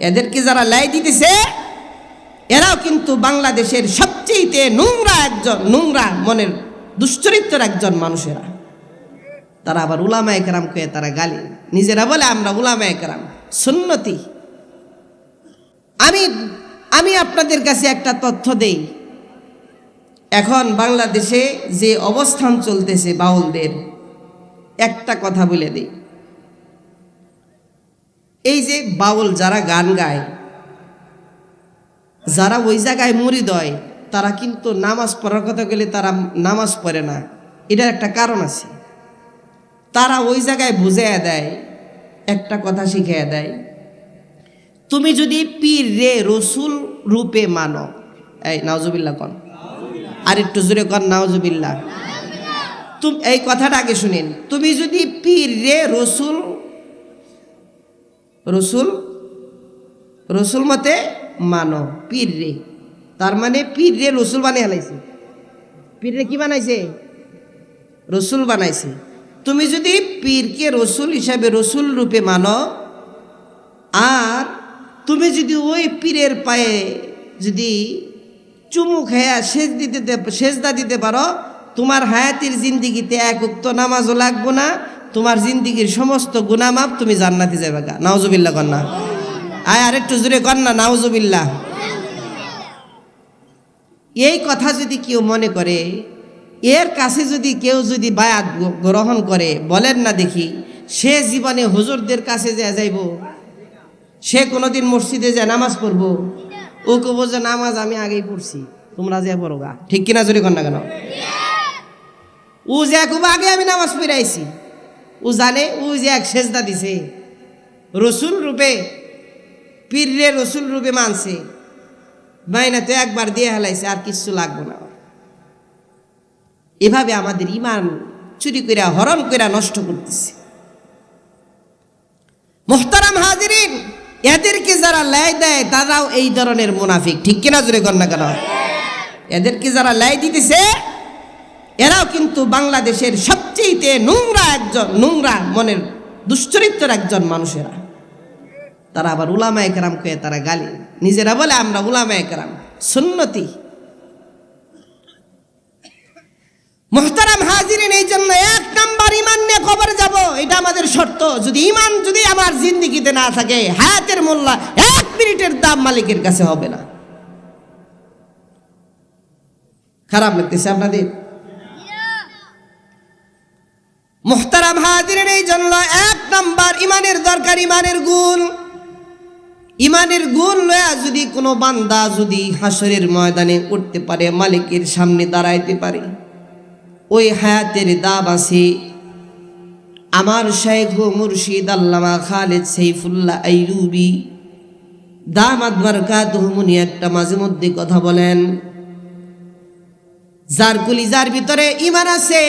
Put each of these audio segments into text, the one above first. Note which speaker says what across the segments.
Speaker 1: এদেরকে যারা লাই দিতেছে, এরাও কিন্তু বাংলাদেশের সবচেয়ে নোংরা একজন, নোংরা মনের দুশ্চরিত্রের একজন মানুষেরা। তারা আবার উলামা একরাম কে তারা গালি। নিজেরা বলে, আমরা উলামা একরাম সুন্নতি। আমি আমি আপনাদের কাছে একটা তথ্য দেই। এখন বাংলাদেশে যে অবস্থান চলতেছে বাউলদের, একটা কথা বলে দিই। এই যে বাউল যারা গান গায়, যারা ওই জায়গায় মুড়িদ হয় তারা কিন্তু নামাজ পড়ার কথা গেলে তারা নামাজ পড়ে না। এটার একটা কারণ আছে। তারা ওই জায়গায় বুঝাইয়া দেয়, একটা কথা শিখিয়ে দেয়, তুমি যদি পীর রে রসুল রূপে মানো। এই নাওজুবিল্লা কন। আর একটু জোরে কন নাওজুবিল্লা তুমি এই কথাটা আগে শুনেন। তুমি যদি পীর রে রসুল রসুল রসুল মতে মানো পীর রে তার মানে পীর রে রসুল বানিয়ে হালাইছে পীর রে কি বানাইছে? রসুল বানাইছে। তুমি যদি পীরকে রসুল হিসাবে রসুল রূপে মানো, আর তুমি যদি ওই পীরের পায়ে যদি চুমু খেয়া সেচ দিতে, সেজদা দিতে পারো, তোমার হায়াতির জিন্দিগিতে এক উক্ত নামাজও লাগবো না তোমার জিন্দিগির সমস্ত গুনামাপ তুমি জান্নাতে যাবে গা। নাওজুবিল্লা কন্যা। আয় আর একটু জোরে কন্যা নাওজুবিল্লা এই কথা যদি কেউ মনে করে, এর কাছে যদি কেউ যদি বায়াত গ্রহণ করে, বলেন না দেখি, সে জীবনে হুজুরদের কাছে যে যাইব, সে কোনোদিন মসজিদে যে নামাজ পড়ব, ও কব যে নামাজ আমি আগেই পড়ছি, তোমরা যে পড়ো গা। ঠিক কিনা জোরে না কেন? ও যে খুব আগে আমি নামাজ পড়ে আইছি জানে, ও যে এক সেজদা দিছে। রসুল রূপে, পীররে রসুল রূপে মানছে। মাইনা তো একবার দিয়ে হেলাইছে, আর কিচ্ছু লাগবো না। এভাবে আমাদের ইমান চুরি কইরা হরণ কইরা নষ্ট করতেছে। মোহতারাম হাজিরিন, এদেরকে যারা লাই দেয়, তারাও এই ধরনের মুনাফিক। ঠিক কিনা কর না কেন? এদেরকে যারা লাই দিতেছে এরাও কিন্তু বাংলাদেশের সবচেয়ে নোংরা একজন, নোংরা মনের দুশ্চরিত্রের একজন মানুষেরা। তারা আবার উলামা একরাম কে তারা গালি। নিজেরা বলে, আমরা উলামা একরাম সুন্নতি। মোহতারাম হাজিরিন, এই জন্য এক নাম্বার ইমান নিয়ে কবর যাব। এটা আমাদের শর্ত। যদি ইমান যদি আমার জিন্দিগিতে না থাকে, হায়াতের মোল্লা এক মিনিটের দাম মালিকের কাছে হবে না। খারাপ লাগতেছে আপনাদের? মোহতারাম হাজিরের এই জন্য এক নাম্বার ইমানের দরকার, ইমানের গুণ। ইমানের গুণ লয়া যদি কোনো বান্দা যদি হাসরের ময়দানে উঠতে পারে, মালিকের সামনে দাঁড়াইতে পারে, ওই হায়াতের দাব আছে, আমার শেখ ও মুর্শিদ আল্লামা খালেদ সেইফুল্লাহ আইরুবি দামাত বারকাত হুমুনি একটা মাঝে মধ্যে কথা বলেন, যার যার ভিতরে ইমান আছে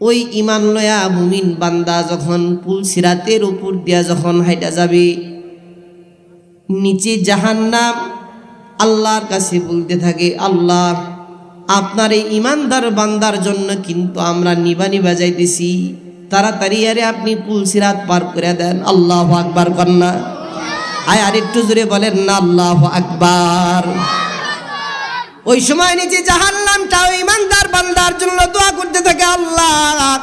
Speaker 1: ওই ইমান লয়া মুমিন বান্দা যখন পুল সিরাতের উপর দিয়া যখন হাইটা যাবে, নিচে জাহান্নাম আল্লাহর কাছে বলতে থাকে, আল্লাহ, আপনার এই ইমানদার বান্দার জন্য কিন্তু আমরা নিবানি বাজাইতেছি তাড়াতাড়ি আরে আপনি পুল সিরাত পার করে দেন, আল্লাহ আকবার কন্যা আয় আর একটু জোরে বলেন না আল্লাহ আকবার। ওই সময় নিচে জাহান্নামটা ওই ইমানদার বান্দার জন্য দোয়া করতে থাকে, আল্লাহ,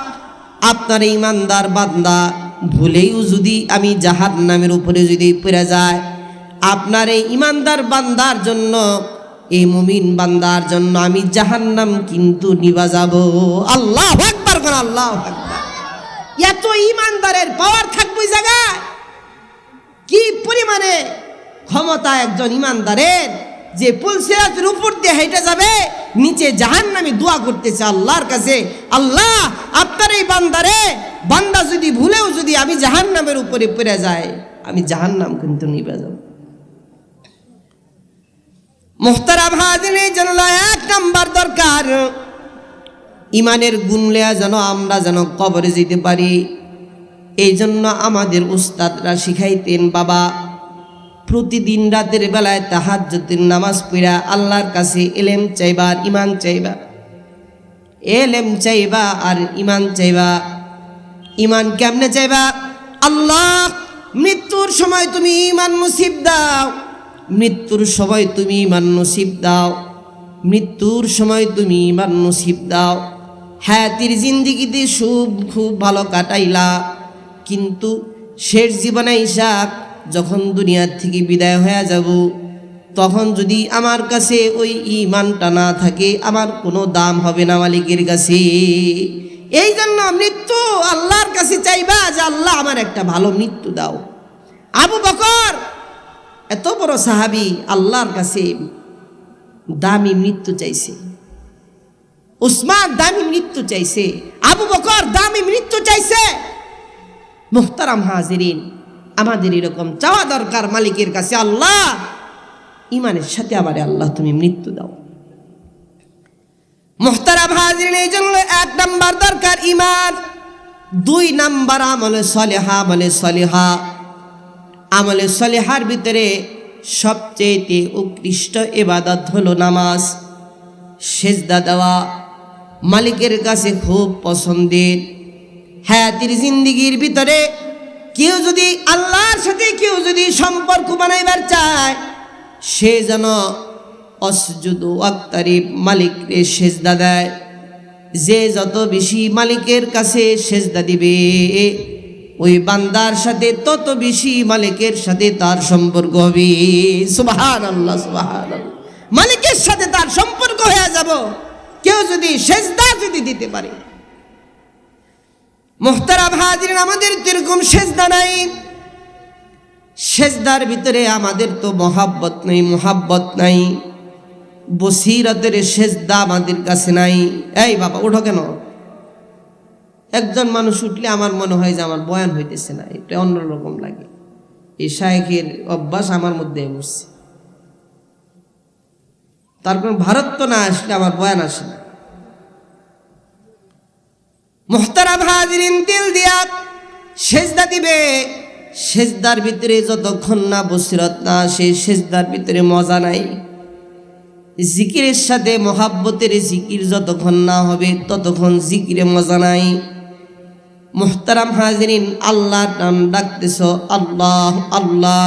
Speaker 1: আপনার ইমানদার বান্দা ভুলেও যদি আমি জাহান্নামের উপরে যদি পড়ে যায়, আপনার এই ইমানদার বান্দার জন্য, এই মুমিন বান্দার জন্য আমি জাহান্নাম কিন্তু নিবা যাব। আল্লাহ একবার করে, আল্লাহ এত ইমানদারের পাওয়ার থাকবে জায়গায়? কি পরিমাণে ক্ষমতা একজন ইমানদারের? যে পুলসিরাতের উপর দিয়ে হেঁটে যাবে, নিচে জাহান্নামে দোয়া করতেছে আল্লাহর কাছে। আল্লাহ, আপনার এই বান্দারে, বান্দা যদি ভুলেও যদি আমি জাহান্নামের উপরে পড়ে যায় আমি জাহান্নাম কিন্তু নিবে যাব। মোহতারাম এক নাম্বার দরকার। ইমানের গুণ লেয়া যেন আমরা যেন কবরে যেতে পারি। এই জন্য আমাদের উস্তাদরা শিখাইতেন, বাবা প্রতিদিন রাতের বেলায় তাহাজ্জুদের নামাজ পড়া আল্লাহর কাছে এলেম চাইবা আর ইমান চাইবা। এলেম চাইবা আর ইমান চাইবা। ইমান কেমনে চাইবা? আল্লাহ, মৃত্যুর সময় তুমি ইমান নসিব দাও। মৃত্যুর সময় তুমি ইমান নসিব দাও। মৃত্যুর সময় তুমি ইমান নসিব দাও। হ্যাতির জিন্দিগিতে সুখ খুব ভালো কাটাইলা। কিন্তু শেষ জীবনে ইসাক যখন দুনিয়ার থেকে বিদায় হয়ে যাব, তখন যদি আমার কাছে ওই ইমানটা না থাকে, আমার কোনো দাম হবে না মালিকের কাছে। এই জন্য মৃত্যু আল্লাহর কাছে চাইবা যে আল্লাহ আমার একটা ভালো মৃত্যু দাও। আবু বকর, এত বড় সাহাবি আল্লাহর কাছে দামি মৃত্যু চাইছে। উসমান দামি মৃত্যু চাইছে। আবু বকর দামি মৃত্যু চাইছে। মুহতারাম হাজিরিন। আমাদের এরকম চাওয়া দরকার মালিকের কাছে, আল্লাহ! ইমানের সাথে আমারে আল্লাহ তুমি মৃত্যু দাও। মোহতারাম হাজিরিন এই জন্য এক নাম্বার দরকার ইমান। দুই নাম্বার আমলে সলেহা আমলে সলেহা। আমলে সলেহার ভিতরে সবচেয়ে উৎকৃষ্ট এবাদত হলো নামাজ, সেজদা দেওয়া। মালিকের কাছে খুব পছন্দের। হায়াতির জিন্দিগির ভিতরে কেউ যদি আল্লাহর সাথে কেউ যদি সম্পর্ক বানাইবার চায়, সে যেন অসজুদ আক্তারি মালিকরে সেজদা দেয়। যে যত বেশি মালিকের কাছে সেজদা দিবে, ওই বান্দার সাথে তত বেশি মালিকের সাথে তার সম্পর্ক হবে। সুবাহান আল্লাহ সুবাহান মালিকের সাথে তার সম্পর্ক হয়ে যাব। কেউ যদি সেজদা যদি দিতে পারে মোহতারা ভাজির আমাদের যেরকম সেজদা নাই, সেজদার ভিতরে আমাদের তো মহাব্বত নাই মহাব্বত নাই, বসিরতের সেজদা আমাদের কাছে নাই। এই বাবা ওঠো কেন? একজন মানুষ উঠলে আমার মনে হয় যে আমার বয়ান হইতেছে না, এটা অন্যরকম লাগে। এই শায়েখের অভ্যাস আমার মধ্যে বসছে। তারপর ভারত তো না আসলে আমার বয়ান আসে না। মোহতারা ভাজিরিন দিল দিয়া সেজদা দিবে। সেজদার ভিতরে যতক্ষণ না বসিরত না আসে, সেজদার ভিতরে মজা নাই। জিকিরের সাথে মহাব্বতের জিকির যতক্ষণ না হবে, ততক্ষণ জিকিরে মজা নাই। মোহতারাম হাজরিন আল্লাহ নাম ডাকতেছ, আল্লাহ আল্লাহ।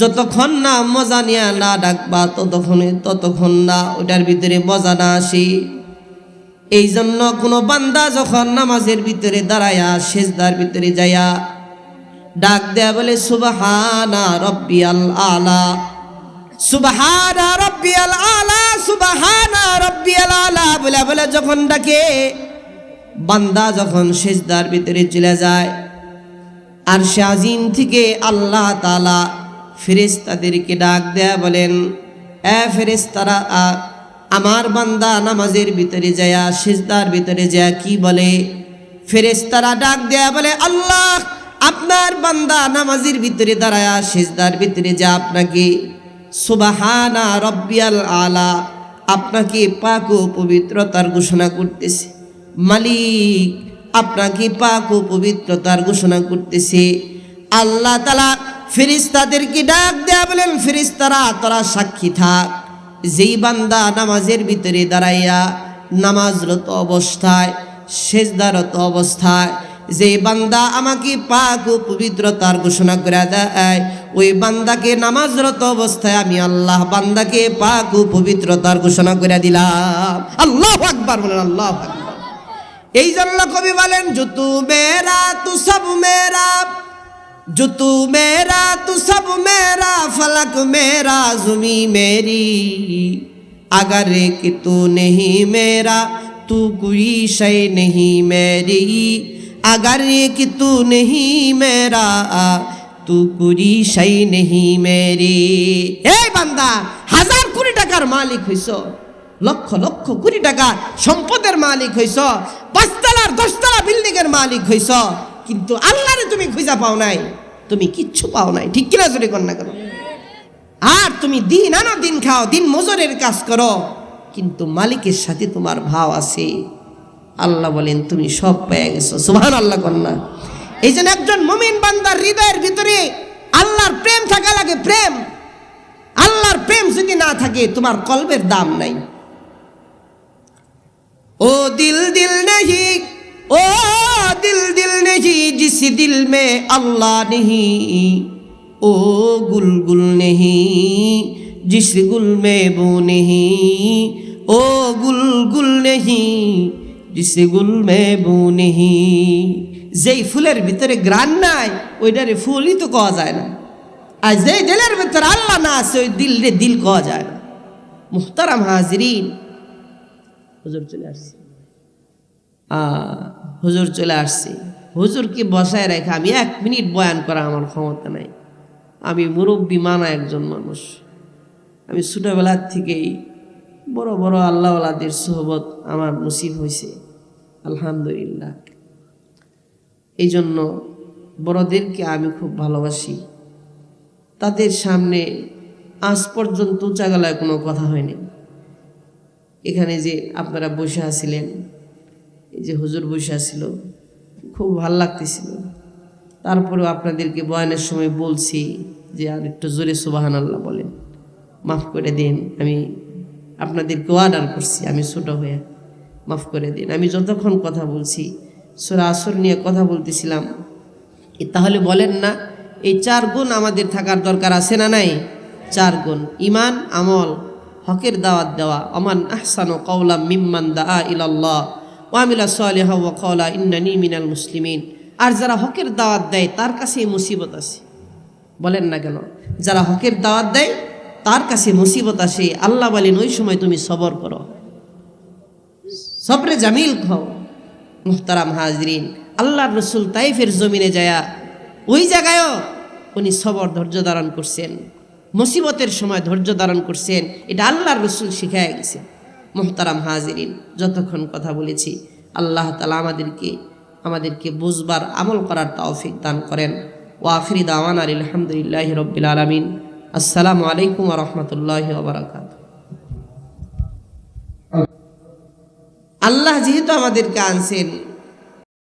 Speaker 1: যতক্ষণ না মজা নিয়ে না ডাকবা, ততক্ষণ ততক্ষণ না ওটার ভিতরে মজা না আসে। এই জন্য কোনো বান্দা যখন নামাজের ভিতরে দাঁড়ায়া সেজদার ভিতরে যায়া ডাক দেয়া বলে, সুবাহানা রব্বি আল। সুবাহানা রব্বি আল, সুবাহানা রব্বি আল। আলা বলে বলে যখন ডাকে, বান্দা যখন সেজদার ভিতরে চলে যায়, আর সে আজিম থেকে আল্লাহ তালা ফেরেস্তাদেরকে ডাক দেয়া বলেন, এ ফেরেস্তারা আমার বান্দা নামাজের ভিতরে যায়া সেজদার ভিতরে যায় কি বলে? ফেরেস্তারা ডাক দেয়া বলে, আল্লাহ, আপনার বান্দা নামাজের ভিতরে দাঁড়ায়া সেজদার ভিতরে যা আপনাকে। সুবাহানা রব্বিয়াল আলা, আপনাকে পাক ও পবিত্রতার ঘোষণা করতেছে। মালিক, আপনাকে পাক ও পবিত্রতার ঘোষণা করতেছে। আল্লাহ তালা ফেরিস্তাদেরকে ডাক দেয়া বলেন ফেরিস্তারা তোরা সাক্ষী থাক। যেই বান্দা নামাজের ভিতরে দাঁড়াইয়া নামাজরত অবস্থায়, সেজদারত অবস্থায় যে বান্দা আমাকে পাক ও পবিত্রতার ঘোষণা করে দেয়, ওই বান্দাকে নামাজরত অবস্থায় আমি আল্লাহ বান্দাকে পাক ও পবিত্রতার ঘোষণা করে দিলাম। আল্লাহ আকবার বলেন, আল্লাহ আকবার। এই জন্য কবি বলেন জুতু মেরা, তু সব মেরা। জুতু মেরা তু সব মেরা ফলক মেরা জুমি মেরি अगर कि तू नहीं मेरा तू कोई शय नहीं मेरी अगर कि तू नहीं मेरा तू कोई शय नहीं मेरी এই বান্দা হাজার কোটি টাকার মালিক হইছ লক্ষ লক্ষ কোটি টাকা সম্পদের মালিক হইছ পাঁচতলার দশতলা বিল্ডিং এর মালিক হইছ কিন্তু আল্লাহরে তুমি খুঁজা পাও নাই। তুমি কিচ্ছু পাও নাই। ঠিক কিনা জোরে কন্যা করো? আর তুমি দিন আনো দিন খাও, দিন মজুরের কাজ করো। কিন্তু মালিকের সাথে তোমার ভাব আছে। আল্লাহ বলেন, তুমি সব পেয়ে গেছো। সুভান আল্লাহ কন্যা। এই জন্য একজন মমিন বান্দার হৃদয়ের ভিতরে আল্লাহর প্রেম থাকা লাগে, প্রেম। আল্লাহর প্রেম যদি না থাকে, তোমার কলবের দাম নাই। ও দিল দিল नहीं जिस दिल में अल्लाह नहीं ओ गुल गुल नहीं जिस गुल में वो नहीं ओ गुल गुल नहीं जिस गुल में वो नहीं যেই ফুলের ভিতরে গ্রান নাই ওইটারে ফুলই তো কওয়া যায় না আর যেই দিলের ভিতরে আল্লাহ না আছে ওই দিল রে দিল কওয়া যায় না মুহতারাম হাজরিন হুজুর চলে আসছে আহ, হুজুর চলে আসছে হুজুরকে বসায় রেখে আমি এক মিনিট বয়ান করা আমার ক্ষমতা নাই। আমি মুরব্বী মানা একজন মানুষ। আমি ছোটোবেলার থেকেই বড় বড় আল্লাহওয়ালাদের সোহবত আমার নসিব হয়েছে। আলহামদুলিল্লাহ। এই জন্য বড়দেরকে আমি খুব ভালোবাসি। তাদের সামনে আজ পর্যন্ত উঁচা গলায় কোনো কথা হয়নি। এখানে যে আপনারা বসে আছিলেন, এই যে হুজুর বসে আছিল খুব ভালো লাগতেছিল। তারপরেও আপনাদেরকে বয়ানের সময় বলছি যে আর একটু জোরে সুবাহান আল্লাহ বলেন। মাফ করে দিন, আমি আপনাদেরকে অর্ডার করছি, আমি ছোট হয়ে মাফ করে দিন। আমি যতক্ষণ কথা বলছি, সুরা আসর নিয়ে কথা বলতেছিলাম তাহলে বলেন না, এই চার গুণ আমাদের থাকার দরকার আছে না নাই? চার গুণ ইমান আমল, হকের দাওয়াত দেওয়া অমান আহসান ও কৌলা মিম্মান দা ইলাল্লাহ ওয়ামিলা সালেহ ওয়া কওলা ইন্নানি মিনাল মুসলিমিন। আর যারা হকের দাওয়াত দেয়, তার কাছে মুসিবত আছে বলেন না কেন? যারা হকের দাওয়াত দেয়, তার কাছে মুসিবত আসে। আল্লাহ বলেন, ওই সময় তুমি সবর করো। সবরে জামিল খাও মুহতারাম হাজরিন। আল্লাহর রসুল তাইফের জমিনে যায়া, ওই জায়গায়ও উনি সবর ধৈর্য ধারণ করছেন। মুসিবতের সময় ধৈর্য ধারণ করছেন। এটা আল্লাহর রসুল শিখায় গেছে মোহতারাম হাজিরিন, যতক্ষণ কথা বলেছি, আল্লাহ তালা আমাদেরকে আমাদেরকে বুঝবার, আমল করার তাওফিক দান করেন। ওয়াফিরি দাওয়ান আর আলহামদুলিল্লাহ রব্বিল আলমিন। আসসালামু আলাইকুম রহমতুল্লাহ বারাকাত আল্লাহ যেহেতু আমাদেরকে আনছেন